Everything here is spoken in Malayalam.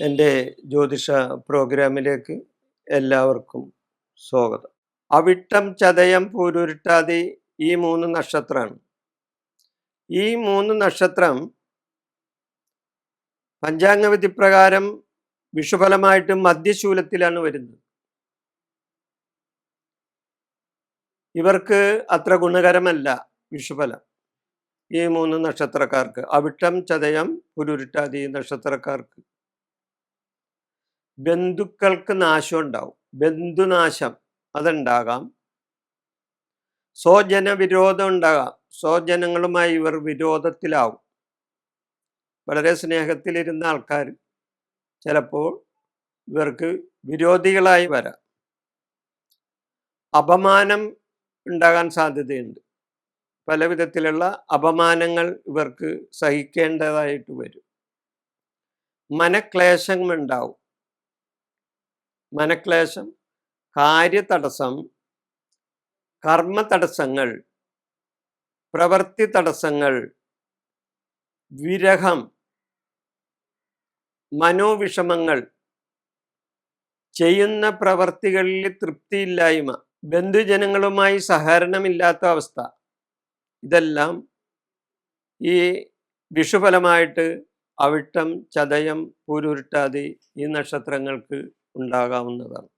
എന്റെ ജ്യോതിഷ പ്രോഗ്രാമിലേക്ക് എല്ലാവർക്കും സ്വാഗതം. അവിട്ടം ചതയം പൂരുരുട്ടാതി ഈ മൂന്ന് നക്ഷത്രമാണ് ഈ മൂന്ന് നക്ഷത്രം പഞ്ചാംഗവിധി പ്രകാരം വിഷുഫലമായിട്ട് മധ്യശൂലത്തിലാണ് വരുന്നത്. ഇവർക്ക് അത്ര ഗുണകരമല്ല വിഷുഫലം. ഈ മൂന്ന് നക്ഷത്രക്കാർക്ക് അവിട്ടം ചതയം പുരുരുട്ടാതി നക്ഷത്രക്കാർക്ക്. ബന്ധുക്കൾക്ക് നാശം ഉണ്ടാവും ബന്ധുനാശം അതുണ്ടാകാം. സ്വജന വിരോധം ഉണ്ടാകാം. സ്വജനങ്ങളുമായി ഇവർ വിരോധത്തിലാവും. വളരെ സ്നേഹത്തിലിരുന്ന ആൾക്കാർ ചിലപ്പോൾ ഇവർക്ക് വിരോധികളായി വരാം. അപമാനം ഉണ്ടാകാൻ സാധ്യതയുണ്ട്. പല വിധത്തിലുള്ള അപമാനങ്ങൾ ഇവർക്ക് സഹിക്കേണ്ടതായിട്ട് വരും. മനക്ലേശം ഉണ്ടാവും മനക്ലേശം കാര്യതടസ്സം കർമ്മതടസ്സങ്ങൾ പ്രവൃത്തി തടസ്സങ്ങൾ വിരഹം മനോവിഷമങ്ങൾ ചെയ്യുന്ന പ്രവർത്തികളിൽ തൃപ്തിയില്ലായ്മ ബന്ധുജനങ്ങളുമായി സഹകരണമില്ലാത്ത അവസ്ഥ. ഇതെല്ലാം ഈ വിഷുഫലമായിട്ട് അവിട്ടം ചതയം പൂരുരുട്ടാതി ഈ നക്ഷത്രങ്ങൾക്ക് ഉണ്ടാകാവുന്നതാണ്.